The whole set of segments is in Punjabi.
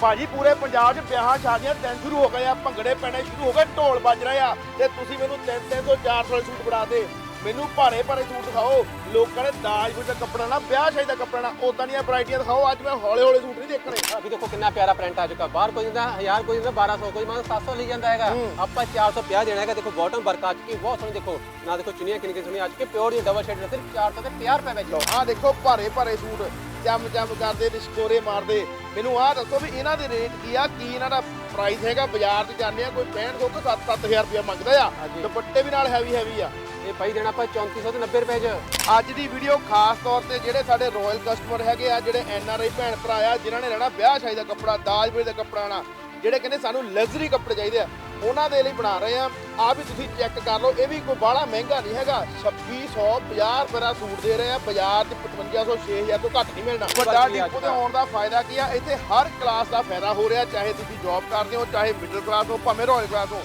ਭਾਜੀ ਪੂਰੇ ਪੰਜਾਬ 'ਚ ਵਿਆਹਾਂ ਸ਼ਾਦੀਆਂ ਦਿਨ ਸ਼ੁਰੂ ਹੋ ਗਏ ਆ ਭੰਗੜੇ ਪੈਣੇ ਸ਼ੁਰੂ ਹੋ ਗਏ ਢੋਲ ਵੱਜ ਰਹੇ ਆ ਤੇ ਤੁਸੀਂ ਮੈਨੂੰ 300 400 ਵਾਲੇ ਸੂਟ ਫੜਾ ਦੇ। ਮੈਨੂੰ ਭਾਰੇ ਭਾਰੇ ਸੂਟ ਦਿਖਾਓ। ਲੋਕਾਂ ਨੇ ਦਾਜ ਵਿੱਚ ਦਾ ਕੱਪੜਾ ਨਾ ਵਿਆਹ ਸ਼ਾਦੀ ਦਾ ਕੱਪੜਾ ਨਾ ਉਦਾਂ ਦੀਆਂ ਵੈਰਾਈਟੀਆਂ ਦਿਖਾਓ। ਅੱਜ ਮੈਂ ਹੌਲੇ ਹੌਲੇ ਸੂਟ ਨਹੀਂ ਦੇਖਣੇ। ਅਭੀ ਦੇਖੋ ਕਿੰਨਾ ਪਿਆਰਾ ਪ੍ਰਿੰਟ ਆ ਚੁੱਕਾ। ਬਾਹਰ ਕੋਈ ਦਿੰਦਾ 1000 ਕੋਈ ਦਿੰਦਾ 1200 ਕੋਈ ਮੰਨ 700 ਲਈ ਜਾਂਦਾ ਹੈਗਾ। ਆਪਾਂ 450 ਦੇਣਾ ਹੈਗਾ। ਦੇਖੋ ਬਾਟਮ ਵਰਕ ਆ ਚੁੱਕੀ ਬਹੁਤ ਸੋਹਣੀ ਦੇਖੋ। ਨਾ ਦੇਖੋ ਚੁੰਨੀਆਂ ਕਿੰਨੀ ਕਿੰਨੀ ਸੋਹਣੀ ਆ ਚੁੱਕੀ ਪਿਓਰ ਦੀ ਡਬਲ ਸ਼ੇਡ ਸਿਰਫ 400 ਤੇ 50 ਰੁਪਏ ਵਿੱਚ। ਲਓ ਆਹ ਦੇਖੋ ਭਾਰੇ ਭਾਰੇ ਸੂਟ। ਚਮ ਚਮ ਕਰਦੇ ਰਿਸ਼ਕੋਰੇ ਮਾਰਦੇ। ਮੈਨੂੰ ਆਹ ਦੱਸੋ ਵੀ ਇਹਨਾਂ ਦੇ ਰੇਟ ਕੀ ਆ? ਕੀ ਇਹਨਾਂ ਦਾ ਪ੍ਰਾਈਸ ਹੈਗਾ? ਬਾਜ਼ਾਰ 'ਚ ਜਾਂਦੇ ਆ ਕੋਈ 65 ਤੋਂ 7-7000 ਰੁਪਇਆ ਮੰਗਦਾ ਆ। ਹਾਂਜੀ। ਦੁਪੱਟੇ ਵੀ ਨਾਲ ਹੈਵੀ ਹੈਵੀ ਆ। ਇਹ ਭਾਈ ਦੇਣਾ ਆਪਾਂ 3400 ਤੇ 90 ਰੁਪਏ ਚ। ਅੱਜ ਦੀ ਵੀਡੀਓ ਖਾਸ ਤੌਰ ਤੇ ਜਿਹੜੇ ਸਾਡੇ ਰਾਇਲ ਕਸਟਮਰ ਹੈਗੇ ਆ ਜਿਹੜੇ ਐਨ ਆਰ ਆਈ ਭੈਣ ਭਰਾ ਆ ਜਿਨ੍ਹਾਂ ਨੇ ਲੈਣਾ ਵਿਆਹ ਸ਼ਾਦੀ ਦਾ ਕੱਪੜਾ ਦਾਜ ਵੇਲੇ ਦਾ ਕੱਪੜਾ ਨਾ ਜਿਹੜੇ ਕਹਿੰਦੇ ਸਾਨੂੰ ਲਗਜ਼ਰੀ ਕੱਪੜੇ ਚਾਹੀਦੇ ਆ ਉਹਨਾਂ ਦੇ ਲਈ ਬਣਾ ਰਹੇ ਆ। ਆ ਵੀ ਤੁਸੀਂ ਚੈੱਕ ਕਰ ਲਓ ਇਹ ਵੀ ਕੋਈ ਬਾਹਲਾ ਮਹਿੰਗਾ ਨਹੀਂ ਹੈਗਾ। 2650 ਰੁਪਏ ਦਾ ਸੂਟ ਦੇ ਰਹੇ ਆ ਬਾਜ਼ਾਰ 'ਚ 5500 6000 ਤੋਂ ਘੱਟ ਨਹੀਂ ਮਿਲਣਾ। ਵੱਡਾ ਡਿਪੂ ਤੇ ਆਉਣ ਦਾ। ਫਾਇਦਾ ਕੀ ਆ? ਇੱਥੇ ਹਰ ਕਲਾਸ ਦਾ ਫਾਇਦਾ ਹੋ ਰਿਹਾ ਚਾਹੇ ਤੁਸੀਂ ਜੌਬ ਕਰਦੇ ਹੋ ਚਾਹੇ ਮਿਡਲ ਕਲਾਸ ਹੋ ਭਾਵੇਂ ਰਾਇਲ ਕਲਾਸ ਹੋ।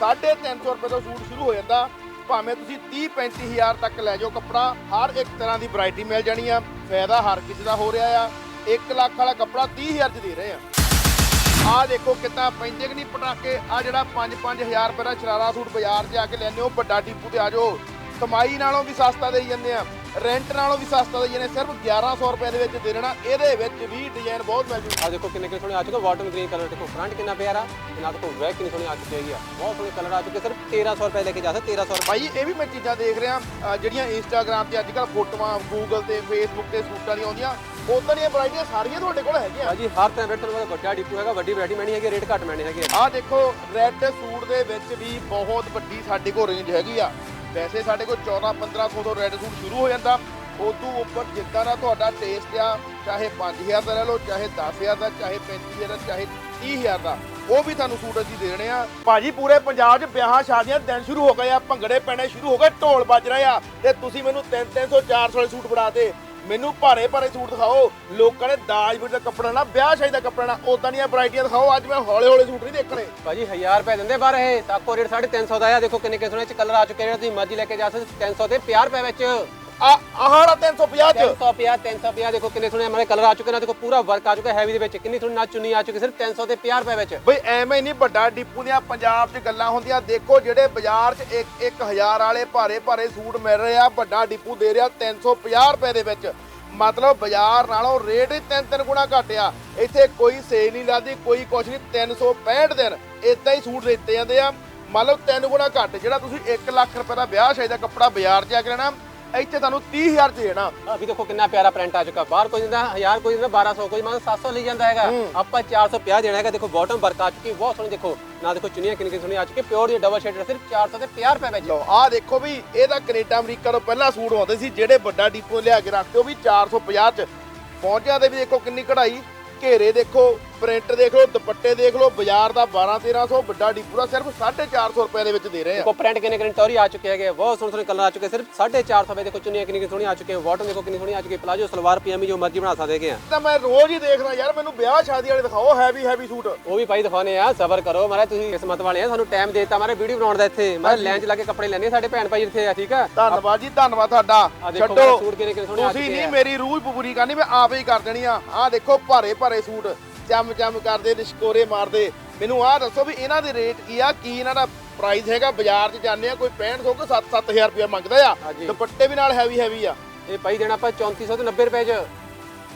350 ਰੁਪਏ ਤੋਂ ਸੂਟ ਸ਼ੁਰੂ ਹੋ ਜਾਂਦਾ। ਭਾਵੇਂ ਤੁਸੀਂ 30 35000 ਤੱਕ ਲੈ ਜਾਓ ਕੱਪੜਾ ਹਰ ਇੱਕ ਤਰ੍ਹਾਂ ਦੀ ਵੈਰਾਈਟੀ ਮਿਲ ਜਾਣੀ ਆ। ਫਾਇਦਾ ਹਰ ਕਿਸੇ ਦਾ ਹੋ ਰਿਹਾ ਆ। 1 ਲੱਖ ਵਾਲਾ ਕੱਪੜਾ 30000 ਚ ਦੇ ਰਹੇ ਆ। ਆ ਦੇਖੋ ਕਿੱਦਾਂ ਪੈਂਦੇ ਕਿ ਨਹੀਂ ਪਟਾਕੇ। ਆ ਜਿਹੜਾ 5-5000 ਰੁਪਏ ਦਾ ਸ਼ਰਾਰਾ ਸੂਟ ਬਾਜ਼ਾਰ 'ਚ ਆ ਕੇ ਲੈਣੇ ਹੋ ਵੱਡਾ ਡਿਪੂ ਤੇ ਆ ਜਾਓ। ਕਮਾਈ ਨਾਲੋਂ ਵੀ ਸਸਤਾ ਦੇਈ ਜਾਂਦੇ ਆ। ਰੈਂਟ ਨਾਲੋਂ ਵੀ ਸਸਤਾ ਦੇਈ ਜਾਂਦੇ ਸਿਰਫ 1100 ਰੁਪਏ ਦੇ ਵਿੱਚ ਦੇ ਦੇਣਾ ਇਹਦੇ ਵਿੱਚ ਵੀ ਡਿਜ਼ਾਈਨ ਬਹੁਤ ਜੂ ਆ ਦੇਖੋ ਕਿੰਨੇ ਕਿੰਨੇ ਸੋਹਣੇ ਆ ਚੁੱਕੇ ਬਾਟਮ ਗ੍ਰੀਨ ਕਲਰ ਦੇਖੋ ਫਰੰਟ ਕਿੰਨਾ ਪਿਆਰਾ ਤੇ ਨਾਲ ਦੇਖੋ ਵੈਕ ਕਿੰਨੀ ਸੋਹਣੀ ਆ ਚੁੱਕੀ ਹੈਗੀ ਆ। ਬਹੁਤ ਸੋਹਣੇ ਕਲਰ ਆ ਚੁੱਕੇ ਸਿਰਫ 1300 ਰੁਪਏ ਲੈ ਕੇ ਜਾ ਸਕਦੇ 1300 ਰੁਪਏ। ਭਾਈ ਇਹ ਵੀ ਮੈਂ ਚੀਜ਼ਾਂ ਦੇਖ ਰਿਹਾ ਜਿਹੜੀਆਂ ਇੰਸਟਾਗ੍ਰam ਤੇ ਅੱਜ ਕੱਲ ਫੋਟੋਆਂ ਗੂਗਲ ਤੇ ਫੇਸਬੁੱਕ ਤੇ ਸੂਟਾਂ ਦੀਆਂ ਆਉਂਦੀਆਂ ਉਦਾਂ ਦੀਆਂ ਵੈਰਾਈਟੀਆਂ ਸਾਰੀਆਂ ਤੁਹਾਡੇ ਕੋਲ ਹੈਗੀਆਂ। ਭਾਜੀ ਹਰ ਤਰ੍ਹਾਂ ਰੇਟ ਤੁਹਾਨੂੰ ਵੱਡਾ ਡਿਪੂ ਹੈਗਾ ਵੱਡੀ ਵੈਰਾਈਟੀ ਮੈਣੀ ਹੈਗੀ ਰੇਟ ਘੱਟ ਮੈਣੀ ਹੈਗੀ। ਆ। ਦੇਖੋ ਰੈੱਡ ਸੂਟ ਦੇ ਵਿੱਚ ਵੀ ਬਹੁਤ ਵੱਡੀ ਸਾਡੇ ਕੋਲ ਰੇਂਜ ਹੈਗੀ ਆ। ਵੈਸੇ ਸਾਡੇ ਕੋਲ 14 1500 ਤੋਂ ਰੈੱਡ ਸੂਟ ਸ਼ੁਰੂ ਹੋ ਜਾਂਦਾ। ਉਦੋਂ ਉੱਪਰ ਜਿੱਦਾਂ ਦਾ ਤੁਹਾਡਾ ਟੇਸਟ ਆ, ਚਾਹੇ 5000 ਦਾ ਲੈ ਲਓ, ਚਾਹੇ 10000 ਦਾ, ਚਾਹੇ 35000 ਦਾ, ਚਾਹੇ 30000 ਦਾ, ਉਹ ਵੀ ਤੁਹਾਨੂੰ ਸੂਟ ਅਸੀਂ ਦੇ ਦੇਣੇ ਆ। ਭਾਜੀ, ਪੂਰੇ ਪੰਜਾਬ 'ਚ ਵਿਆਹਾਂ ਸ਼ਾਦੀਆਂ ਦਿਨ ਸ਼ੁਰੂ ਹੋ ਗਏ ਆ, ਭੰਗੜੇ ਪੈਣੇ ਸ਼ੁਰੂ ਹੋ ਗਏ, ਢੋਲ ਵੱਜ ਰਹੇ ਆ ਤੇ ਤੁਸੀਂ ਮੈਨੂੰ 300 400 ਵਾਲੇ ਸੂਟ ਫੜਾ ਦੇ ਮੈਨੂੰ ਭਾਰੇ ਭਾਰੇ ਸੂਟ ਦਿਖਾਓ। ਲੋਕਾਂ ਨੇ ਦਾਜ ਵਿੱਚ ਦਾ ਕੱਪੜਾ ਨਾ ਵਿਆਹ ਸ਼ਾਦੀ ਦਾ ਕੱਪੜਾ ਨਾ ਉਦਾਂ ਦੀਆਂ ਵੈਰਾਈਟੀਆਂ ਦਿਖਾਓ। ਅੱਜ ਮੈਂ ਹੌਲੇ ਹੌਲੇ ਸੂਟ ਨਹੀਂ ਦੇਖਣੇ। ਭਾਜੀ 1000 ਰੁਪਏ ਦਿੰਦੇ ਬਾਹਰ ਇਹ। ਤਾਕੋ ਰੇਟ 350 ਦਾ ਆ। ਦੇਖੋ ਕਿੰਨੇ ਕਿੰਨੇ ਸੋਹਣੇ ਚ ਕਲਰ ਆ ਚੁੱਕੇ ਨੇ ਤੁਸੀਂ ਮਰਜ਼ੀ ਲੈ ਕੇ ਜਾ ਸਕਦੇ 300 ਤੇ 50 ਰੁਪਏ ਵਿੱਚ। ਆ ਆਹੜਾ 350 ਚ। 350 350 ਦੇਖੋ ਕਿੰਨੇ ਸੋਹਣੇ ਹਮਾਰੇ ਕਲਰ ਆ ਚੁੱਕੇ ਨੇ ਦੇਖੋ ਪੂਰਾ ਵਰਕ ਆ ਚੁੱਕਾ ਹੈਵੀ ਦੇ ਵਿੱਚ ਕਿੰਨੀ ਸੋਹਣੀ ਨਾ ਚੁੰਨੀ ਆ ਚੁੱਕੀ ਸਿਰਫ 300 ਤੇ 50 ਰੁਪਏ ਵਿੱਚ। ਬਈ ਐਵੇਂ ਨਹੀਂ ਵੱਡਾ ਡਿਪੂ ਦੀਆਂ ਪੰਜਾਬ 'ਚ ਗੱਲਾਂ ਹੁੰਦੀਆਂ ਦੇਖੋ ਜਿਹੜੇ ਬਾਜ਼ਾਰ 'ਚ 1 1000 ਵਾਲੇ ਭਾਰੇ ਭਾਰੇ ਸੂਟ ਮਿਲ ਰਹੇ ਆ ਵੱਡਾ ਡਿਪੂ ਦੇ ਰਿਹਾ 350 ਰੁਪਏ ਦੇ ਵਿੱਚ। ਮਤਲਬ ਬਾਜ਼ਾਰ ਨਾਲੋਂ ਰੇਟ ਹੀ ਤਿੰਨ ਤਿੰਨ ਗੁਣਾ ਘੱਟ ਆ। ਇੱਥੇ ਕੋਈ ਸੇਲ ਨਹੀਂ ਲੱਗਦੀ ਕੋਈ ਕੁਛ ਨਹੀਂ 365 ਦਿਨ ਇਦਾਂ ਹੀ ਸੂਟ ਦਿੱਤੇ ਜਾਂਦੇ ਆ। ਮਤਲਬ ਤਿੰਨ ਗੁਣਾ ਘੱਟ ਜਿਹੜਾ ਤੁਸੀਂ 1 ਲੱਖ ਰੁਪਏ ਦਾ ਵਿਆਹ ਸ਼ਾਦੀ ਦਾ ਕੱਪੜਾ ਬਾਜ਼ਾਰ 'ਚ ਜਾ ਕੇ ਲੈਣਾ ਇੱਥੇ ਤੁਹਾਨੂੰ 30000 'ਚ ਦੇਣਾ। ਅਭੀ ਦੇਖੋ ਕਿੰਨਾ ਪਿਆਰਾ ਪ੍ਰਿੰਟ ਆ ਚੁੱਕਾ। ਬਾਹਰ ਕੋਈ ਦਿੰਦਾ 1000 ਕੋਈ ਦਿੰਦਾ 1200 ਕੋਈ ਮੰਨ 700 ਲਈ ਜਾਂਦਾ ਹੈਗਾ। ਆਪਾਂ 450 ਦੇਣਾ ਹੈਗਾ। ਦੇਖੋ ਬਾਟਮ ਵਰਕ ਆ ਚੁੱਕੀ ਬਹੁਤ ਸੋਹਣੀ ਦੇਖੋ। ਨਾ ਦੇਖੋ ਚੁੰਨੀਆਂ ਕਿੰਨੀ ਕਿੰਨੀ ਸੋਹਣੀ ਆ ਚੁੱਕੀ ਪਿਓਰ ਦੀ ਡਬਲ ਸ਼ੇਡ ਸਿਰਫ 400 ਤੇ 50 ਰੁਪਏ ਵਿੱਚ। ਲਓ ਆਹ ਦੇਖੋ ਵੀ ਇਹ ਤਾਂ ਕੈਨੇਡਾ ਅਮਰੀਕਾ ਤੋਂ ਪਹਿਲਾਂ ਸੂਟ ਆਉਂਦੇ ਸੀ ਜਿਹੜੇ ਵੱਡਾ ਡਿਪੋ ਲਿਆ ਕੇ ਰੱਖਦੇ ਉਹ ਵੀ 450 ਚ। ਪਹੁੰਚਿਆ ਦੇ ਵੀ ਦੇਖੋ ਕਿੰਨੀ ਕਢਾਈ। ਘੇਰੇ ਦੇਖੋ ਪ੍ਰਿੰਟ ਦੇਖ ਲਓ ਦੁਪੱਟੇ ਦੇਖ ਲਓ ਬਾਜ਼ਾਰ ਦਾ 12 1300 ਵੱਡਾ ਡਿਪੂ ਦਾ ਸਿਰਫ 450 ਰੁਪਏ ਦੇ ਵਿੱਚ ਦੇ ਰਹੇ ਆ। ਦੇਖੋ ਪ੍ਰਿੰਟ ਕਿੰਨੇ ਕਿੰਨੇ ਟੌਰੀ ਆ ਚੁੱਕੇ ਹੈਗੇ ਬਹੁਤ ਸੋਹਣੇ ਸੋਹਣੇ ਕਲਰ ਆ ਚੁੱਕੇ ਸਿਰਫ 450 ਰੁਪਏ ਦੇਖੋ ਚੁੰਨੀਆਂ ਕਿੰਨੀ ਕਿੰਨੀ ਸੋਹਣੀ ਆ ਚੁੱਕੀ ਬਾਟਮ ਦੇਖੋ ਕਿੰਨੀ ਸੋਹਣੀ ਆ ਚੁੱਕੀ ਪਲਾਜੋ ਸਲਵਾਰ ਪਜਾਮੀ ਜੋ ਮਰਜ਼ੀ ਬਣਾ ਸਕਦੇ ਆ। ਤਾਂ ਮੈਂ ਰੋਜ਼ ਹੀ ਦੇਖਦਾ ਯਾਰ ਮੈਨੂੰ ਵਿਆਹ ਸ਼ਾਦੀ ਵਾਲੇ ਦਿਖਾਓ ਹੈਵੀ ਹੈਵੀ ਸੂਟ ਉਹ ਵੀ ਭਾਈ ਦਿਖਾਉਣੇ ਆ ਸਬਰ ਕਰੋ ਮਾਰੇ ਤੁਸੀਂ ਕਿਸਮਤ ਵਾਲੇ ਆ ਸਾਨੂੰ ਟਾਈਮ ਦੇ ਦਿੱਤਾ ਮਾਰੇ ਵੀਡੀਓ ਬਣਾਉਣ ਦਾ ਇੱਥੇ। ਲਾਈਨ 'ਚ ਲਾ ਕੇ ਕੱਪੜੇ ਲੈਣੇ ਸਾਡੇ ਭੈਣ ਭਾਈ ਇੱਥੇ ਆ ਠੀਕ ਆ? ਧੰਨਵਾਦ ਜੀ ਧੰਨਵਾਦ ਤੁਹਾਡਾ। ਆ ਛੱਡੋ। ਮੇਰੇ ਸੂਟ ਕਿੰਨੇ ਕਿੰਨੇ ਸੋਹਣੇ ਆ ਤੁਸੀਂ ਨਹੀਂ ਆ। ਮੇਰੀ ਰੂਹ ਪੂਰੀ ਕਰਨੀ ਮੈਂ ਆਪੇ ਹੀ ਕਰ ਦੇਣੀ ਆ। ਆਹ ਦੇਖੋ ਭਾਰੇ ਭਾਰੇ ਸੂਟ। ਚਮ ਚਮ ਕਰਦੇ ਰਿਸ਼ਕੋਰੇ ਮਾਰਦੇ। ਮੈਨੂੰ ਆਹ ਦੱਸੋ ਵੀ ਇਹਨਾਂ ਦੇ ਰੇਟ ਕੀ ਆ? ਕੀ ਇਹਨਾਂ ਦਾ ਪ੍ਰਾਈਸ ਹੈਗਾ? ਬਾਜ਼ਾਰ 'ਚ ਜਾਂਦੇ ਆ ਕੋਈ 6500 ਕਿ 7-7000 ਰੁਪਏ ਮੰਗਦਾ ਆ। ਹਾਂਜੀ। ਦੁਪੱਟੇ ਵੀ ਨਾਲ ਹੈਵੀ ਹੈਵੀ ਆ। ਇਹ ਭਾਈ ਦੇਣਾ ਆਪਾਂ 3400 ਤੇ 90 ਰੁਪਏ 'ਚ।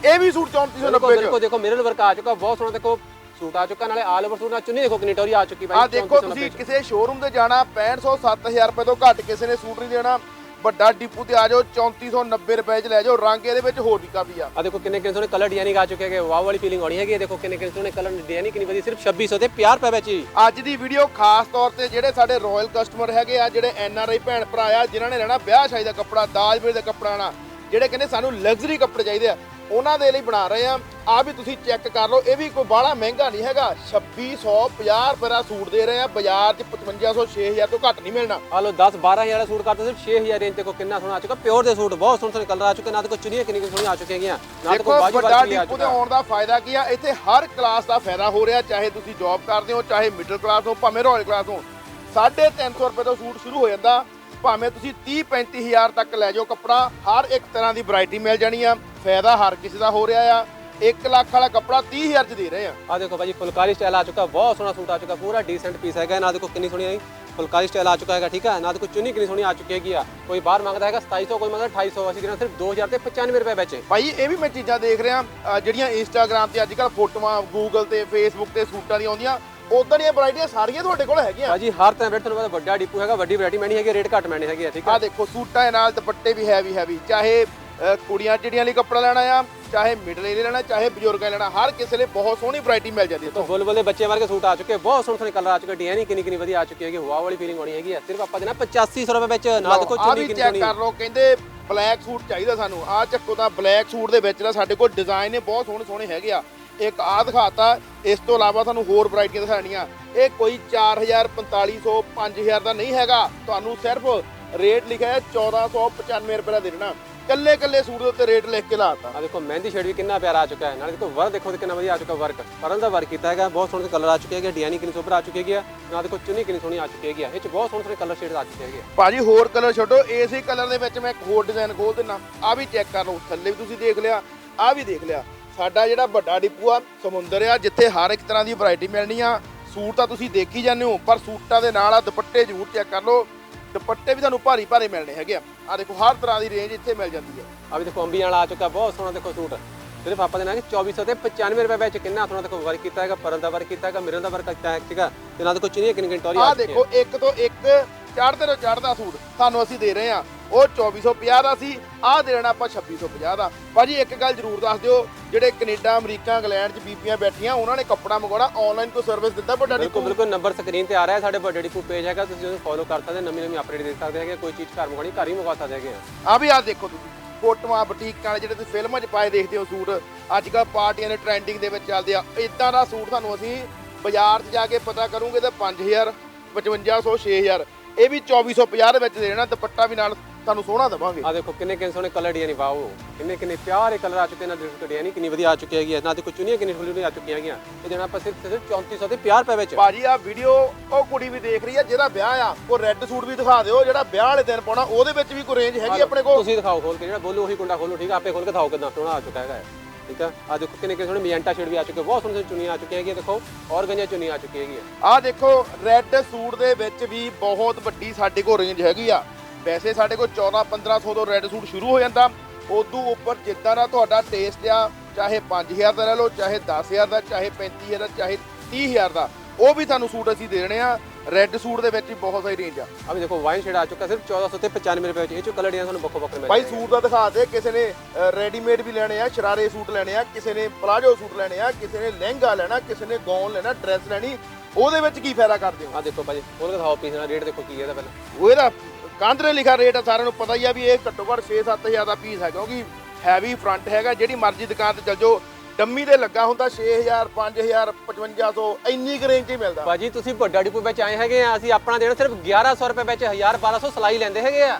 ਇਹ ਵੀ ਸੂਟ 3490 ਬਿਲਕੁਲ ਚ। ਦੇਖੋ ਮਿਰਰ ਵਰਕ ਆ ਚੁੱਕਾ ਬਹੁਤ ਸੋਹਣਾ ਦੇਖੋ ਸੂਟ ਆ ਚੁੱਕਾ ਨਾਲੇ ਆਲ ਓਵਰ ਸੂਟ ਨਾਲ ਚੁੰਨੀ ਦੇਖੋ ਕਿੰਨੀ ਟੌਰੀ ਆ ਚੁੱਕੀ ਆ ਭਾਈ ਦੇਖੋ 3490 ਤੁਸੀਂ ਚ। ਕਿਸੇ ਸ਼ੋਰੂਮ ਤੇ ਜਾਣਾ 6500 7000 ਰੁਪਏ ਤੋਂ ਘੱਟ ਕਿਸੇ ਨੇ ਸੂਟ ਨਹੀਂ ਦੇਣਾ। ਵੱਡਾ ਡਿਪੂ ਤੇ ਆ ਜਾਓ 3490 ਰੁਪਏ 'ਚ ਲੈ ਜਾਓ ਰੰਗ ਇਹਦੇ ਵਿੱਚ ਹੋਰ ਵੀ ਕਾਫੀ ਆ। ਆ ਦੇਖੋ ਕਿੰਨੇ ਕਿੰਨੇ ਸੋਹਣੇ ਕਲਰ ਡਿਜ਼ਾਈਨਿੰਗ ਆ ਚੁੱਕੇ ਹੈਗੇ ਵਾਓ ਵਾਲੀ ਫੀਲਿੰਗ ਆਉਣੀ ਹੈਗੀ ਹੈ ਦੇਖੋ ਕਿੰਨੇ ਕਿੰਨੇ ਸੋਹਣੇ ਕਲਰ ਡਿਜ਼ਾਈਨਿੰਗ ਕਿੰਨੀ ਵਧੀਆ ਸਿਰਫ 2600 ਤੇ 50 ਰੁਪਏ ਵਿੱਚ ਹੀ। ਅੱਜ ਦੀ ਵੀਡੀਓ ਖਾਸ ਤੌਰ ਤੇ ਜਿਹੜੇ ਸਾਡੇ ਰਾਇਲ ਕਸਟਮਰ ਹੈਗੇ ਆ ਜਿਹੜੇ ਐਨ ਆਰ ਆਈ ਭੈਣ ਭਰਾ ਆ ਜਿਨ੍ਹਾਂ ਨੇ ਲੈਣਾ ਵਿਆਹ ਸ਼ਾਦੀ ਦਾ ਕੱਪੜਾ ਦਾਜ ਵੇਲੇ ਦਾ ਕੱਪੜਾ ਨਾ ਜਿਹੜੇ ਕਹਿੰਦੇ ਸਾਨੂੰ ਲਗਜ਼ਰੀ ਕੱਪੜੇ ਚਾਹੀਦੇ ਆ ਉਹਨਾਂ ਦੇ ਲਈ ਬਣਾ ਰਹੇ ਆ ਆ ਵੀ ਤੁਸੀਂ ਚੈੱਕ ਕਰ ਲਓ ਇਹ ਵੀ ਕੋਈ ਬਾਹਲਾ ਮਹਿੰਗਾ ਨਹੀਂ ਹੈਗਾ। 2650 ਰੁਪਏ ਦਾ ਸੂਟ ਦੇ ਰਹੇ ਆ ਬਾਜ਼ਾਰ 'ਚ 5500 6000 ਤੋਂ ਘੱਟ ਨਹੀਂ ਮਿਲਣਾ। ਆ ਲੋ 10 12000 ਵਾਲਾ ਸੂਟ ਕਰਦਾ ਸਿਰਫ 6000 ਰੇਂਜ ਤੇ ਕੋ ਕਿੰਨਾ ਸੋਹਣਾ ਆ ਚੁੱਕਾ। ਪਿਓਰ ਦੇ ਸੂਟ ਬਹੁਤ ਸੋਹਣੇ ਸੋਹਣੇ ਕਲਰ ਆ ਚੁੱਕੇ ਨਾ ਤੇ ਕੋ ਚੁੰਨੀਆਂ ਕਿੰਨੀ ਕਿੰਨੀ ਸੋਹਣੀਆਂ ਆ ਚੁੱਕੀਆਂ ਹੈਗੀਆਂ ਨਾ ਤੇ ਕੋ ਬਾਜੂ ਵੱਡਾ ਆ ਡਿਪੂ ਚੁੱਕਾ ਆਉਣ ਦਾ ਫਾਇਦਾ ਕੀ ਆ? ਇੱਥੇ ਹਰ ਕਲਾਸ ਦਾ ਫਾਇਦਾ ਹੋ ਰਿਹਾ ਚਾਹੇ ਤੁਸੀਂ ਜੌਬ ਕਰਦੇ ਹੋ ਚਾਹੇ ਮਿਡਲ ਕਲਾਸ ਹੋ ਭਾਵੇਂ ਰਾਇਲ ਕਲਾਸ ਹੋ। 350 ਰੁਪਏ ਤੋਂ ਸੂਟ ਸ਼ੁਰੂ ਹੋ ਜਾਂਦਾ। ਭਾਵੇਂ ਤੁਸੀਂ 30 35000 ਤੱਕ ਲੈ ਜਾਓ ਕੱਪੜਾ ਹਰ ਇੱਕ ਤਰ੍ਹਾਂ ਦੀ ਵੈਰਾਈਟੀ ਮਿਲ ਜਾਣੀ ਆ। ਫਾਇਦਾ ਹਰ ਕਿਸੇ ਦਾ ਹੋ ਰਿਹਾ ਆ। 1 ਲੱਖ ਵਾਲਾ ਕੱਪੜਾ 30000 ਚ ਦੇ ਰਹੇ ਆ। ਆ ਦੇਖੋ ਭਾਜੀ ਫੁਲਕਾਰੀ ਸਟਾਈਲ ਆ ਚੁੱਕਾ ਬਹੁਤ ਸੋਹਣਾ ਸੂਟ ਆ ਚੁੱਕਾ ਪੂਰਾ ਡੀਸੈਂਟ ਪੀਸ ਹੈਗਾ ਨਾ ਦੇਖੋ ਕਿੰਨੀ ਸੋਹਣੀ ਆਈ। ਫੁਲਕਾਰੀ ਸਟਾਈਲ ਆ ਚੁੱਕਾ ਹੈਗਾ ਠੀਕ ਹੈ ਨਾ ਦੇਖੋ ਚੁੰਨੀ ਕਿੰਨੀ ਸੋਹਣੀ ਆ ਚੁੱਕੀ ਹੈਗੀ ਆ। ਕੋਈ ਬਾਹਰ ਮੰਗਦਾ ਹੈਗਾ 2700 ਕੋਈ ਮੰਗਦਾ 2800 ਅਸੀਂ ਦੇਣਾ ਸਿਰਫ 2000 ਤੇ 95 ਰੁਪਏ ਵਿੱਚ। ਭਾਈ ਇਹ ਵੀ ਮੈਂ ਚੀਜ਼ਾਂ ਦੇਖ ਰਿਹਾ ਅ, ਜਿਹੜੀਆਂ ਇੰਸਟਾਗ੍ਰam ਤੇ ਅੱਜ ਕੱਲ ਫੋਟੋਆਂ ਗੂਗਲ ਤੇ ਫੇਸਬੁੱਕ ਤੇ ਸੂਟਾਂ ਦੀਆਂ ਆਉਂਦੀਆਂ ਉਦਾਂ ਦੀਆਂ ਵੈਰਾਈਟੀਆਂ ਸਾਰੀਆਂ ਤੁਹਾਡੇ ਕੋਲ ਹੈਗੀਆਂ। ਭਾਜੀ ਹਰ ਤਰ੍ਹਾਂ ਰੇਟ ਤੁਹਾਨੂੰ ਪਤਾ ਵੱਡਾ ਡਿਪੂ ਹੈਗਾ ਵੱਡੀ ਵੈਰਾਈਟੀ ਮੈਣੀ ਹੈਗੀ ਰੇਟ ਘੱਟ ਮੈਣੀ ਹੈਗੀ ਆ ਠੀਕ ਆ? ਹੈ ਦੇਖੋ ਸੂਟਾਂ ਦੇ ਨਾਲ ਦੁਪੱਟੇ ਵੀ ਹੈਵੀ ਹੈਵੀ ਚਾਹੇ ਅ, ਕੁੜੀਆਂ ਜਿਹੜੀਆਂ ਲਈ ਕੱਪੜਾ ਲੈਣਾ ਆ ਚਾਹੇ ਮਿਡਲ ਏਰੀਆ ਲੈਣਾ ਚਾਹੇ ਬਜ਼ੁਰਗਾਂ ਲੈਣਾ ਹਰ ਕਿਸੇ ਲਈ ਬਹੁਤ ਸੋਹਣੀ ਵੈਰਾਈਟੀ ਮਿਲ ਜਾਂਦੀ ਹੈ ਤੋਂ ਬੁੱਲ ਦੇ ਬੱਚੇ ਵਰਗੇ ਸੂਟ ਆ ਚੁੱਕੇ ਬਹੁਤ ਸੋਹਣੇ ਸੋਹਣੇ ਕਲਰ ਆ ਚੁੱਕੇ ਡਿਜ਼ਾਈਨ ਕਿੰਨੀ ਕਿੰਨੀ ਵਧੀਆ ਆ ਚੁੱਕੀ ਹੈਗੀ ਵਾਹ ਵਾਲੀ ਫੀਲਿੰਗ ਆਉਣੀ ਹੈਗੀ ਆ ਸਿਰਫ ਆਪਾਂ ਦੇਣਾ 8500 ਰੁਪਏ ਵਿੱਚ ਨਾ ਦੇਖੋ ਆ ਚੁੰਨੀ ਵੀ ਕਿੰਨੀ ਚੈੱਕ ਸੋਹਣੀ ਕਰ ਲਓ ਕਹਿੰਦੇ ਬਲੈਕ ਸੂਟ ਚਾਹੀਦਾ ਸਾਨੂੰ। ਆ ਚੱਕੋ ਤਾਂ ਬਲੈਕ ਸੂਟ ਦੇ ਵਿੱਚ ਨਾ ਸਾਡੇ ਕੋਲ ਡਿਜ਼ਾਈਨ ਨੇ ਬਹੁਤ ਸੋਹਣੇ ਸੋਹਣੇ ਹੈਗੇ ਆ। ਇੱਕ ਆ ਦਿਖਾਤਾ ਇਸ ਤੋਂ ਇਲਾਵਾ ਤੁਹਾਨੂੰ ਹੋਰ ਵੈਰਾਈਟੀਆਂ ਦਿਖਾਣੀਆਂ ਇਹ ਕੋਈ 4000 4500 5000 ਦਾ ਨਹੀਂ ਹੈਗਾ। ਤੁਹਾਨੂੰ ਸਿਰਫ ਰੇਟ ਲਿਖਿਆ ਹੈ 1495 ਰੁਪਏ ਦੇ ਦੇਣਾ। ਕੱਲੇ ਕੱਲੇ ਸੂਟ ਦੇ ਉੱਤੇ ਰੇਟ ਲਿਖ ਕੇ ਲਾਤਾ। ਆ ਦੇਖੋ ਮਹਿੰਦੀ ਸ਼ੇਡ ਵੀ ਕਿੰਨਾ ਪਿਆਰਾ ਆ ਚੁੱਕਾ ਹੈ। ਨਾਲੇ ਦੇਖੋ ਵਰਕ ਦੇਖੋ ਤੇ ਕਿੰਨਾ ਵਧੀਆ ਆ ਚੁੱਕਾ ਵਰਕ ਪਰਲ ਦਾ ਵਰਕ ਕੀਤਾ ਹੈਗਾ ਬਹੁਤ ਸੋਹਣੇ ਕਲਰ ਆ ਚੁੱਕੇ ਹੈਗੇ ਡਿਜ਼ਾਈਨ ਕਿੰਨੀ ਸੁਪਰ ਆ ਚੁੱਕੀ ਹੈਗੀ ਆ। ਨਾ ਦੇਖੋ ਚੁੰਨੀ ਕਿੰਨੀ ਸੋਹਣੀ ਆ ਚੁੱਕੀ ਹੈਗੀ ਆ। ਇਹ ਚ ਬਹੁਤ ਸੋਹਣੇ ਸੋਹਣੇ ਕਲਰ ਸ਼ੇਡ ਆ ਚੁੱਕੇ ਹੈਗੇ ਆ। ਭਾਜੀ ਹੋਰ ਕਲਰ ਛੱਡੋ ਇਸੇ ਕਲਰ ਦੇ ਵਿੱਚ ਮੈਂ ਇੱਕ ਹੋਰ ਡਿਜ਼ਾਈਨ ਖੋਲ ਦਿੰਨਾ। ਆ ਵੀ ਚੈੱਕ ਕਰ ਲਓ ਥੱਲੇ ਵੀ ਤੁਸੀਂ ਦੇਖ ਲਿਆ ਆ ਵੀ ਦੇਖ ਲਿਆ। ਸਾਡਾ ਜਿਹੜਾ ਵੱਡਾ ਡਿਪੂ ਆ ਸਮੁੰਦਰ ਆ ਜਿੱਥੇ ਹਰ ਇੱਕ ਤਰ੍ਹਾਂ ਦੀ ਵੈਰਾਈਟੀ ਮਿਲਣੀ ਆ। ਸੂਟ ਤਾਂ ਤੁਸੀਂ ਦੇਖੀ ਜਾਂਦੇ ਹੋ ਪਰ ਸੂਟਾਂ ਦੇ ਨਾਲ ਆ ਦੁਪੱਟੇ ਜ਼ਰੂਰ ਚੈੱਕ ਕਰ ਲਓ। ਦੁਪੱਟੇ ਵੀ ਤੁਹਾਨੂੰ ਭਾਰੀ ਭਾਰੇ ਮਿਲਣੇ ਹੈਗੇ ਆ। ਆ ਦੇਖੋ ਹਰ ਤਰ੍ਹਾਂ ਦੀ ਰੇਂਜ ਇੱਥੇ ਮਿਲ ਜਾਂਦੀ ਹੈ। ਆ ਵੀ ਦੇਖੋ ਅੰਬੀਆਂ ਵਾਲਾ ਆ ਚੁੱਕਾ ਬਹੁਤ ਸੋਹਣਾ ਦੇਖੋ ਸੂਟ। ਸਿਰਫ ਆਪਾਂ ਦੇਣਾ ਕਿ 2400 ਤੇ 95 ਰੁਪਏ ਵਿੱਚ ਕਿੰਨਾ ਸੋਹਣਾ ਦੇਖੋ ਵਰਕ ਕੀਤਾ ਹੈਗਾ ਪਰਲ ਦਾ ਵਰਕ ਕੀਤਾ ਹੈਗਾ ਮਿਰਰ ਦਾ ਵਰਕ ਕੀਤਾ ਹੈਗਾ ਤੇ ਨਾ ਦੇਖੋ ਚੁੰਨੀ ਕਿੰਨੀ ਕਿੰਨੀ ਟੋਰੀ ਆ ਦੇਖੋ ਇੱਕ ਤੋਂ ਇੱਕ ਚੜ੍ਹਦੇ ਤੋਂ ਚੜ੍ਹਦਾ ਸੂਟ ਤੁਹਾਨੂੰ ਅਸੀਂ ਦੇ ਰਹੇ ਆ ਉਹ 2450 ਦਾ ਸੀ ਆ ਦੇਣਾ ਆਪਾਂ 2650 ਦਾ। ਭਾਜੀ ਇੱਕ ਗੱਲ ਜ਼ਰੂਰ ਦੱਸ ਦਿਓ ਜਿਹੜੇ ਕੈਨੇਡਾ ਅਮਰੀਕਾ ਇੰਗਲੈਂਡ 'ਚ ਬੀਬੀਆਂ ਬੈਠੀਆਂ ਉਹਨਾਂ ਨੇ ਕੱਪੜਾ ਮੰਗਵਾਉਣਾ ਆਨਲਾਈਨ ਕੋਈ ਸਰਵਿਸ ਦਿੰਦਾ ਵੱਡਾ ਬਿਲਕੁਲ ਬਿਲਕੁਲ ਨੰਬਰ ਸਕਰੀਨ ਤੇ ਆ ਰਿਹਾ ਹੈ ਸਾਡੇ ਵੱਡੇ ਡਿਪੂ ਪੇਜ ਹੈਗਾ ਤੁਸੀਂ ਉਹਨੂੰ ਫੋਲੋ ਕਰ ਸਕਦੇ ਨਵੀਂ ਨਵੀਂ ਅਪਡੇਟ ਦੇਖ ਸਕਦੇ ਹੈਗੇ ਕੋਈ ਚੀਜ਼ ਘਰ ਮੰਗਵਾਉਣੀ ਘਰ ਹੀ ਮੰਗਵਾ ਸਕਦੇ ਹੈਗੇ ਆ। ਵੀ ਆ ਦੇਖੋ ਤੁਸੀਂ ਫੋਟੋਆਂ ਬੁਟੀਕਾਂ ਵਾਲੇ ਜਿਹੜੇ ਤੁਸੀਂ ਫਿਲਮਾਂ 'ਚ ਪਾਏ ਦੇਖਦੇ ਹੋ ਸੂਟ ਅੱਜ ਕੱਲ੍ਹ ਪਾਰਟੀਆਂ ਦੇ ਟ੍ਰੈਂਡਿੰਗ ਦੇ ਵਿੱਚ ਚੱਲਦੇ ਆ ਇਦਾਂ ਦਾ ਸੂਟ ਤੁਹਾਨੂੰ ਅਸੀਂ ਬਾਜ਼ਾਰ 'ਚ ਜਾ ਕੇ ਪਤਾ ਕਰੂੰਗੇ ਤਾਂ 5000 5500 6000 ਇਹ ਵੀ 2450 ਦੇ ਵਿੱਚ ਦੇ ਦੇਣਾ ਦੁਪੱਟਾ ਵੀ ਨਾਲ ਤੁਹਾਨੂੰ ਸੋਹਣਾ ਦੇਵਾਂਗੇ। ਆ ਦੇਖੋ ਕਿੰਨੇ ਕਿੰਨੇ ਸੋਹਣੇ ਕਲਰ ਡਿਜ਼ਾਈਨ ਵਾਓ। ਕਿੰਨੇ ਕਿੰਨੇ ਪਿਆਰੇ ਕਲਰ ਆ ਚੁੱਕੇ ਨਾ ਦੇਖੋ ਡਿਜ਼ਾਈਨ ਕਿੰਨੀ ਵਧੀਆ ਆ ਚੁੱਕੀ ਹੈਗੀ ਹੈ ਨਾ ਦੇਖੋ ਚੁੰਨੀਆਂ ਕਿੰਨੀ ਫੁੱਲੀ ਆ ਚੁੱਕੀਆਂ ਹੈਗੀਆਂ। ਇਹ ਦੇਣਾ ਆਪਾਂ ਸਿਰਫ ਸਿਰਫ 3400 ਤੇ 50 ਰੁਪਏ ਵਿੱਚ। ਬਾਜੀ ਆ ਵੀਡੀਓ ਉਹ ਕੁੜੀ ਵੀ ਦੇਖ ਰਹੀ ਆ ਜਿਹਦਾ ਵਿਆਹ ਆ ਉਹ ਰੈੱਡ ਸੂਟ ਵੀ ਦਿਖਾ ਦਿਓ ਜਿਹੜਾ ਵਿਆਹ ਵਾਲੇ ਦਿਨ ਪਾਉਣਾ ਉਹਦੇ ਵਿੱਚ ਵੀ ਕੋਈ ਰੇਂਜ ਹੈਗੀ ਆਪਣੇ ਕੋਲ? ਤੁਸੀਂ ਦਿਖਾਓ ਖੋਲ ਕੇ ਜਿਹੜਾ ਬੋਲੋ ਉਹੀ ਕੁੰਡਾ ਖੋਲੋ ਠੀਕ ਆ? ਆਪੇ ਖੋਲ ਕੇ ਦਿਖਾਓ ਕਿੰਨਾ ਸੋਹਣਾ ਆ ਚੁੱਕਾ ਹੈਗਾ। ਠੀਕ ਆ? ਆ ਦੇਖੋ ਕਿੰਨੇ ਕਿੰਨੇ ਸੋਹਣੇ ਮੈਜੈਂਟਾ ਸ਼ੇਡ ਵੀ ਆ ਚੁੱਕੇ ਬਹੁਤ ਸੋਹਣੇ ਸੋਹਣੇ ਚੁੰਨੀਆਂ ਆ ਚੁੱਕੀਆਂ ਹੈਗੀਆਂ ਦੇਖੋ ਔਰ ਗੰਜਾ ਚੁੰਨੀਆਂ ਆ ਚੁੱਕੀ ਹੈਗੀ ਹੈ ਆ ਦੇਖੋ ਰੈੱਡ ਸੂਟ ਦੇ ਵਿੱਚ ਵੀ ਬਹੁਤ ਵੱਡੀ ਸਾਡੇ ਕੋਲ ਰੇਂਜ ਹੈਗੀ ਆ। ਵੈਸੇ ਸਾਡੇ ਕੋਲ 14 1500 ਤੋਂ ਰੈੱਡ ਸੂਟ ਸ਼ੁਰੂ ਹੋ ਜਾਂਦਾ। ਉਦੋਂ ਉੱਪਰ ਜਿੱਦਾਂ ਦਾ ਤੁਹਾਡਾ ਟੇਸਟ ਆ ਚਾਹੇ 5000 ਦਾ ਲੈ ਲਓ ਚਾਹੇ 10000 ਦਾ ਚਾਹੇ 35000 ਦਾ ਚਾਹੇ 30000 ਦਾ ਉਹ ਵੀ ਤੁਹਾਨੂੰ ਸੂਟ ਅਸੀਂ ਦੇ ਦੇਣੇ ਆ। ਰੈੱਡ ਸੂਟ ਦੇ ਵਿੱਚ ਵੀ ਬਹੁਤ ਸਾਰੀ ਰੇਂਜ ਆ। ਆ ਵੀ ਦੇਖੋ ਵਾਈਨ ਸ਼ੇਡ ਆ ਚੁੱਕਾ ਸਿਰਫ 1400 ਤੇ 95 ਰੁਪਏ ਵਿੱਚ। ਇਹ ਚੋਂ ਕਲਰ ਡਿਜ਼ਾਈਨ ਤੁਹਾਨੂੰ ਵੱਖੋ ਵੱਖਰੇ ਮਿਲ ਭਾਈ। ਸੂਟ ਦਾ ਦਿਖਾ ਦੇ ਕਿਸੇ ਨੇ ਰੈਡੀਮੇਡ ਵੀ ਲੈਣੇ ਆ ਸ਼ਰਾਰੇ ਸੂਟ ਲੈਣੇ ਆ ਕਿਸੇ ਨੇ ਪਲਾਜੋ ਸੂਟ ਲੈਣੇ ਆ ਕਿਸੇ ਨੇ ਲਹਿੰਗਾ ਲੈਣਾ ਕਿਸੇ ਨੇ ਗੌਨ ਲੈਣਾ ਡਰੈਸ ਲੈਣੀ ਉਹਦੇ ਵਿੱਚ ਕੀ ਫਾਇਦਾ ਕਰਦੇ ਹੋ? ਆ ਦੇਖੋ ਭਾਜੀ ਕੇ ਦਿਖਾਓ ਪੀਸ ਦਾ ਰੇਟ ਦੇਖੋ ਕੀ ਹੈ ਇਹਦਾ ਪਹਿਲਾਂ। ਉਹ ਇਹਦਾ ਤੇ ਲਿਖਾ ਰੇਟ ਆ ਸਾਰਿਆਂ ਨੂੰ ਪਤਾ ਹੀ ਆ ਵੀ ਇਹ ਘੱਟੋ ਘੱਟ 6-7000 ਦਾ ਪੀਸ ਹੈ ਕਿਉਂਕਿ ਹੈਵੀ ਫਰੰਟ ਹੈਗਾ ਜਿਹੜੀ ਮਰਜ਼ੀ ਦੁਕਾਨ ਤੇ ਚਲ ਜਾਓ ਡੰਮੀ ਦੇ ਲੱਗਾ ਹੁੰਦਾ 6000 5000 5500 ਇੰਨੀ ਕੁ ਰੇਂਜ 'ਚ ਹੀ ਮਿਲਦਾ। ਭਾਜੀ ਤੁਸੀਂ ਵੱਡਾ ਡਿਪੂ ਵਿੱਚ ਆਏ ਹੈਗੇ ਆ ਅਸੀਂ ਆਪਣਾ ਦੇਣਾ ਸਿਰਫ 1100 ਰੁਪਏ ਵਿੱਚ 1000 1200 ਸਲਾਈ ਲੈਂਦੇ ਹੈਗੇ ਆ।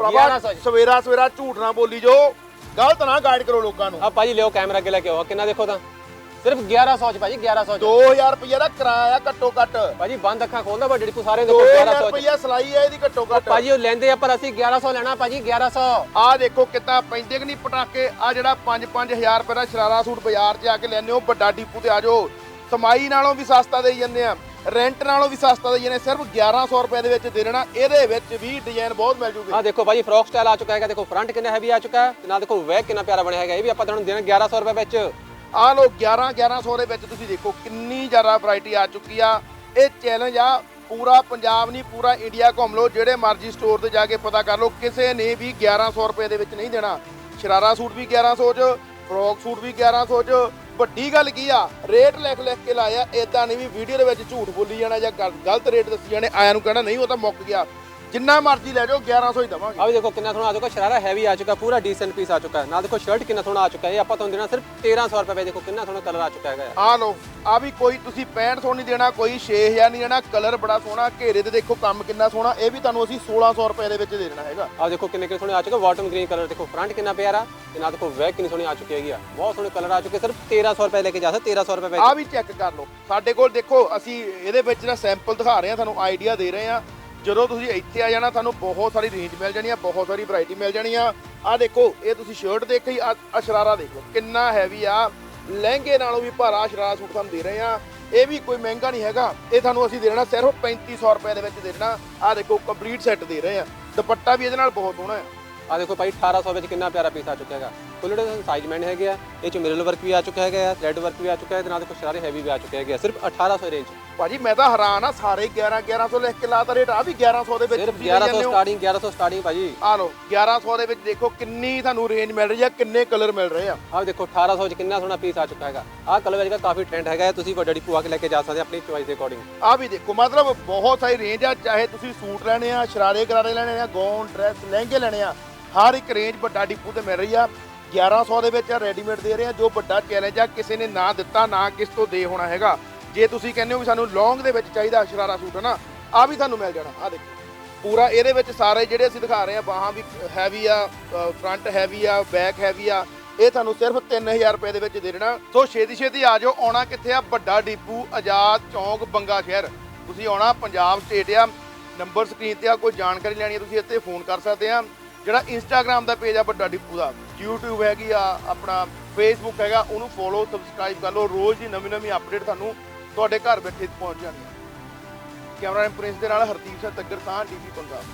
1100 ਸਵੇਰਾ ਸਵੇਰਾ ਝੂਠ ਨਾ ਬੋਲੀ ਜੋ ਗਲਤ ਨਾ ਗਾਈਡ ਕਰੋ ਲੋਕਾਂ ਨੂੰ। ਆ ਭਾਜੀ ਲਿਓ ਕੈਮਰਾ ਅੱਗੇ ਲੈ ਕੇ ਆਓ ਕਿੰਨਾ ਦੇਖੋ ਤਾਂ। ਸਿਰਫ 1100 ਚ ਭਾਜੀ 1100 ਚ। 2000 ਰੁਪਏ ਦਾ ਕਿਰਾਇਆ ਘੱਟੋ ਘੱਟ। ਭਾਜੀ ਬੰਦ ਅੱਖਾਂ ਖੋਲਦਾ ਵੱਡੇ ਡਿਪੂ ਸਾਰੇ 2000 1100 ਚ। ਰੁਪਏ ਸਲਾਈ ਹੈ ਇਹਦੀ ਘੱਟੋ ਘੱਟ। ਭਾਜੀ ਉਹ ਲੈਂਦੇ ਆ ਪਰ ਅਸੀਂ 1100 ਲੈਣਾ ਭਾਜੀ 1100 ਆ ਦੇਖੋ ਕਿੱਦਾਂ ਪੈਂਦੇ ਕਿ ਨਹੀਂ ਪਟਾਕੇ ਆ ਜਿਹੜਾ 5-5000 ਰੁਪਏ ਦਾ ਸ਼ਰਾਰਾ ਸੂਟ ਬਾਜ਼ਾਰ 'ਚ ਆ ਕੇ ਲੈਣੇ ਹੋ ਵੱਡਾ ਡੀਪੂ ਤੇ ਆ ਜਾਓ। ਸਮਾਈ ਨਾਲੋਂ ਵੀ ਸਸਤਾ ਦੇਈ ਜਾਂਦੇ ਆ ਰੈਂਟ ਨਾਲੋਂ ਵੀ ਸਸਤਾ ਦੇਈ ਜਾਂਦੇ ਸਿਰਫ 1100 ਰੁਪਏ ਦੇ ਵਿੱਚ ਦੇ ਦੇਣਾ ਇਹਦੇ ਵਿੱਚ ਵੀ ਡਿਜ਼ਾਈਨ ਬਹੁਤ ਮਿਲ ਜੂਗੇ। ਆ ਦੇਖੋ ਭਾਜੀ ਫਰੋਕ ਸਟਾਈਲ ਆ ਚੁੱਕਾ ਹੈਗਾ ਦੇਖੋ ਫਰੰਟ ਕਿੰਨਾ ਹੈਵੀ ਆ ਚੁੱਕਾ ਹੈ ਤੇ ਨਾਲ ਦੇਖੋ ਵੈਕ ਕਿੰਨਾ ਪਿਆਰਾ ਬਣਿਆ ਹੈਗਾ ਇਹ ਵੀ ਆਪਾਂ ਤੁਹਾਨੂੰ ਦੇਣਾ 1100 ਰੁਪਏ ਵਿੱਚ। ਆ ਲੋ 11 1100 ਦੇ ਵਿੱਚ ਤੁਸੀਂ ਦੇਖੋ ਕਿੰਨੀ ਜ਼ਿਆਦਾ ਵੈਰਾਈਟੀ ਆ ਚੁੱਕੀ ਆ। ਇਹ ਚੈਲੰਜ ਆ, ਪੂਰਾ ਪੰਜਾਬ ਨਹੀਂ, ਪੂਰਾ ਇੰਡੀਆ ਘੁੰਮ ਲਓ, ਜਿਹੜੇ ਮਰਜ਼ੀ ਸਟੋਰ ਤੇ ਜਾ ਕੇ ਪਤਾ ਕਰ ਲਓ, ਕਿਸੇ ਨੇ ਵੀ 1100 ਰੁਪਏ ਦੇ ਵਿੱਚ ਨਹੀਂ ਦੇਣਾ। ਸ਼ਰਾਰਾ ਸੂਟ ਵੀ 1100 ਚ ਫਰੋਕ ਸੂਟ ਵੀ 1100 ਚ। ਵੱਡੀ ਗੱਲ ਕੀ ਆ ਰੇਟ ਲਿਖ ਲਿਖ ਕੇ ਲਾਇਆ ਇਦਾਂ ਨਹੀਂ ਵੀ ਵੀਡੀਓ ਦੇ ਵਿੱਚ ਝੂਠ ਬੋਲੀ ਜਾਣਾ ਜਾਂ ਗਲ- ਗਲਤ ਰੇਟ ਦੱਸੀ ਜਾਣੇ, ਆਇਆਂ ਨੂੰ ਕਹਿਣਾ, ਨਹੀਂ, ਉਹ ਤਾਂ ਮੁੱਕ ਗਿਆ। ਜਿੰਨਾ ਮਰਜ਼ੀ ਲੈ ਜਾਓ 1100 ਹੀ ਦਵਾਂਗੇ। ਆ ਵੀ ਦੇਖੋ ਕਿੰਨਾ ਸੋਹਣਾ ਆ ਚੁੱਕਾ ਸ਼ਰਾਰਾ ਹੈਵੀ ਆ ਚੁੱਕਾ ਪੂਰਾ ਡੀਸੈਂਟ ਪੀਸ ਆ ਚੁੱਕਾ। ਹੈ ਨਾਲ ਦੇਖੋ ਸ਼ਰਟ ਕਿੰਨਾ ਸੋਹਣਾ ਆ ਚੁੱਕਾ ਹੈ ਇਹ ਆਪਾਂ ਤੁਹਾਨੂੰ ਦੇਣਾ ਸਿਰਫ 1300 ਰੁਪਏ ਵਿੱਚ ਦੇਖੋ ਕਿੰਨਾ ਸੋਹਣਾ ਕਲਰ ਆ ਚੁੱਕਾ ਹੈਗਾ। ਆ ਲਓ ਆ ਵੀ ਕੋਈ ਤੁਸੀਂ 6500 ਨਹੀਂ ਦੇਣਾ ਕੋਈ 6000 ਨਹੀਂ ਦੇਣਾ ਕਲਰ ਬੜਾ ਸੋਹਣਾ ਘੇਰੇ ਤੇ ਦੇਖੋ ਕੰਮ ਕਿੰਨਾ ਸੋਹਣਾ ਇਹ ਵੀ ਤੁਹਾਨੂੰ ਅਸੀਂ 1600 ਰੁਪਏ ਦੇ ਵਿੱਚ ਦੇ ਦੇਣਾ ਹੈਗਾ। ਆ ਦੇਖੋ ਕਿੰਨੇ ਕਿੰਨੇ ਸੋਹਣੇ ਆ ਚੁੱਕੇ ਵਾਟਰ ਗ੍ਰੀਨ ਕਲਰ ਦੇਖੋ ਫਰੰਟ ਕਿੰਨਾ ਪਿਆਰਾ ਤੇ ਨਾਲ ਦੇਖੋ ਵੈਕ ਕਿੰਨੀ ਸੋਹਣੀ ਆ ਚੁੱਕੀ ਹੈਗੀ ਆ। ਬਹੁਤ ਸੋਹਣੇ ਕਲਰ ਆ ਚੁੱਕੇ ਸਿਰਫ 1300 ਰੁਪਏ ਲੈ ਕੇ ਜਾ ਸਕਦੇ 1300 ਰੁਪਏ ਵਿੱਚ। ਆ ਵੀ ਚੈੱਕ ਕਰ ਲਓ ਸਾਡੇ ਕੋਲ ਦੇਖੋ ਅਸੀਂ ਇਹਦੇ ਵਿੱਚ ਜਿਹੜਾ ਸੈਂਪਲ ਦਿਖਾ ਰਹੇ ਹਾਂ ਤੁਹਾਨੂੰ ਆਈਡੀਆ ਦੇ ਰਹੇ ਹਾਂ। ਜਦੋਂ ਤੁਸੀਂ ਇੱਥੇ ਆ ਜਾਣਾ, ਤੁਹਾਨੂੰ ਬਹੁਤ ਸਾਰੀ ਰੇਂਜ ਮਿਲ ਜਾਣੀ ਆ, ਬਹੁਤ ਸਾਰੀ ਵੈਰਾਈਟੀ ਮਿਲ ਜਾਣੀ ਆ। ਆ ਦੇਖੋ, ਇਹ ਤੁਸੀਂ ਸ਼ਰਟ ਦੇਖੀ ਆ ਸ਼ਰਾਰਾ ਦੇਖੋ ਕਿੰਨਾ ਹੈਵੀ ਆ। ਲਹਿੰਗੇ ਨਾਲੋਂ ਵੀ ਭਾਰਾ ਸ਼ਰਾਰਾ ਸੂਟ ਤੁਹਾਨੂੰ ਦੇ ਰਹੇ ਆ। ਇਹ ਵੀ ਕੋਈ ਮਹਿੰਗਾ ਨਹੀਂ ਹੈਗਾ। ਇਹ ਤੁਹਾਨੂੰ ਅਸੀਂ ਦੇ ਦੇਣਾ ਸਿਰਫ 3500 ਰੁਪਏ ਦੇ ਵਿੱਚ ਦੇ ਦੇਣਾ। ਆ ਦੇਖੋ ਕੰਪਲੀਟ ਸੈੱਟ ਦੇ ਰਹੇ ਆ। ਦੁਪੱਟਾ ਵੀ ਇਹਦੇ ਨਾਲ ਬਹੁਤ ਸੋਹਣਾ ਹੈ ਆ ਦੇਖੋ ਭਾਈ 1800 ਵਿੱਚ ਕਿੰਨਾ ਪਿਆਰਾ ਪੀਸ ਆ ਚੁੱਕਾ ਹੈਗਾ। ਫੁੱਲ ਸਾਈਜ਼ ਮੈਨ ਹੈਗੇ ਆ ਇਹ ਚ ਮਿਰਲ ਵਰਕ ਵੀ ਆ ਚੁੱਕਾ ਹੈਗਾ ਆ ਥ੍ਰੈਡ ਵਰਕ ਵੀ ਆ ਚੁੱਕਾ ਹੈ ਤੇ ਨਾਲ ਦੇਖੋ ਸ਼ਰਾਰੇ ਹੈਵੀ ਵੀ ਆ ਚੁੱਕੇ ਹੈਗੇ ਆ ਸਿਰਫ 1800 ਰੇਂਜ ਭਾਜੀ ਮੈਂ ਤਾਂ ਹੈਰਾਨ ਆ ਸਾਰੇ 11 1100 ਲਿਖ ਕੇ ਲਾਤਾ ਰੇਟ ਆ ਵੀ 1100 ਦੇ ਵਿੱਚ ਸਿਰਫ ਤੁਸੀਂ ਲਈ 1100 ਜਾਂਦੇ ਹੋ। ਸਟਾਰਟਿੰਗ 1100 ਸਟਾਰਟਿੰਗ ਭਾਜੀ। ਆ ਲਓ 1100 ਦੇ ਵਿੱਚ ਦੇਖੋ ਕਿੰਨੀ ਤੁਹਾਨੂੰ ਰੇਂਜ ਮਿਲ ਰਹੀ ਆ ਕਿੰਨੇ ਕਲਰ ਮਿਲ ਰਹੇ ਆ। ਆਹ ਦੇਖੋ 1800 ਚ ਕਿੰਨਾ ਸੋਹਣਾ ਪੀਸ ਆ ਚੁੱਕਾ ਹੈਗਾ। ਆਹ ਕਲਰ ਵਿੱਚ ਕਾਫੀ ਟ੍ਰੈਂਡ ਹੈਗਾ ਤੁਸੀਂ ਵੱਡਾ ਡਿਪੂ ਆ ਕੇ ਲੈ ਕੇ ਜਾ ਸਕਦੇ ਆਪਣੀ ਚੋਇਸ ਦੇ ਅਕੋਰਡਿੰਗ ਆ ਵੀ ਦੇਖੋ ਮਤਲਬ ਬਹੁਤ ਸਾਰੀ ਰੇਂਜ ਆ ਚਾਹੇ ਤੁਸੀਂ ਸੂਟ ਲੈਣੇ ਆ ਸ਼ਰਾਰੇ ਗਰਾਰੇ ਲੈਣੇ ਆ ਗੌਨ ਡਰੈਸ ਲਹਿੰਗੇ ਲੈਣੇ ਆ ਹਰ ਇੱਕ ਰੇਂਜ ਵੱਡਾ ਡਿਪੂ ਤੇ ਮਿਲ ਰਹੀ ਆ। 1100 ਦੇ ਵਿੱਚ ਰੈਡੀਮੇਡ ਦੇ ਰਹੇ ਆ, ਜੋ ਵੱਡਾ ਚੈਲੰਜ ਆ, ਕਿਸੇ ਨੇ ਨਾ ਦਿੱਤਾ, ਨਾ ਕਿਸ ਤੋਂ ਦੇ ਹੋਣਾ ਹੈਗਾ। ਜੇ ਤੁਸੀਂ ਕਹਿੰਦੇ ਹੋ ਵੀ ਸਾਨੂੰ ਲੌਂਗ ਦੇ ਵਿੱਚ ਚਾਹੀਦਾ ਸ਼ਰਾਰਾ ਸੂਟ ਹੈ ਨਾ ਆ ਵੀ ਤੁਹਾਨੂੰ ਮਿਲ ਜਾਣਾ, ਆ ਦੇਖੋ। ਪੂਰਾ ਇਹਦੇ ਵਿੱਚ ਸਾਰੇ ਜਿਹੜੇ ਅਸੀਂ ਦਿਖਾ ਰਹੇ ਆ, ਬਾਹਾਂ ਵੀ ਹੈਵੀ ਆ ਫਰੰਟ ਹੈਵੀ ਆ ਬੈਕ ਹੈਵੀ ਆ, ਇਹ ਤੁਹਾਨੂੰ ਸਿਰਫ 3000 ਰੁਪਏ ਦੇ ਵਿੱਚ ਦੇ ਦੇਣਾ। ਸੋ ਛੇਤੀ ਛੇਤੀ ਆ ਜਾਓ, ਆਉਣਾ ਕਿੱਥੇ ਆ? ਵੱਡਾ ਡੀਪੂ ਆਜ਼ਾਦ ਚੌਂਕ, ਬੰਗਾ ਸ਼ਹਿਰ। ਤੁਸੀਂ ਆਉਣਾ ਪੰਜਾਬ ਸਟੇਟ ਆ ਨੰਬਰ ਸਕਰੀਨ ਤੇ ਆ, ਕੋਈ ਜਾਣਕਾਰੀ ਲੈਣੀ ਹੈ ਤੁਸੀਂ ਇੱਥੇ ਫੋਨ ਕਰ ਸਕਦੇ ਆ। ਜਿਹੜਾ ਇੰਸਟਾਗ੍ਰam ਦਾ ਪੇਜ ਆ, ਵੱਡਾ ਡੀਪੂ ਦਾ। YouTube ਹੈਗੀ ਆ, ਆਪਣਾ Facebook ਹੈਗਾ, ਉਹਨੂੰ ਫੋਲੋ ਸਬਸਕ੍ਰਾਈਬ ਕਰ ਲਓ। ਰੋਜ਼ ਦੀ ਨਵੀਂ ਨਵੀਂ ਅਪਡੇਟ ਤੁਹਾਨੂੰ ਤੁਹਾਡੇ ਘਰ ਬੈਠੇ ਪਹੁੰਚ ਜਾਂਦੀ ਹੈ। ਕੈਮਰਾਮੈਨ ਪ੍ਰਿੰਸ ਦੇ ਨਾਲ ਹਰਦੀਪ ਸਿੰਘ ਤੱਗਰ ਸਾਹ ਟੀਵੀ ਪੰਜਾਬ।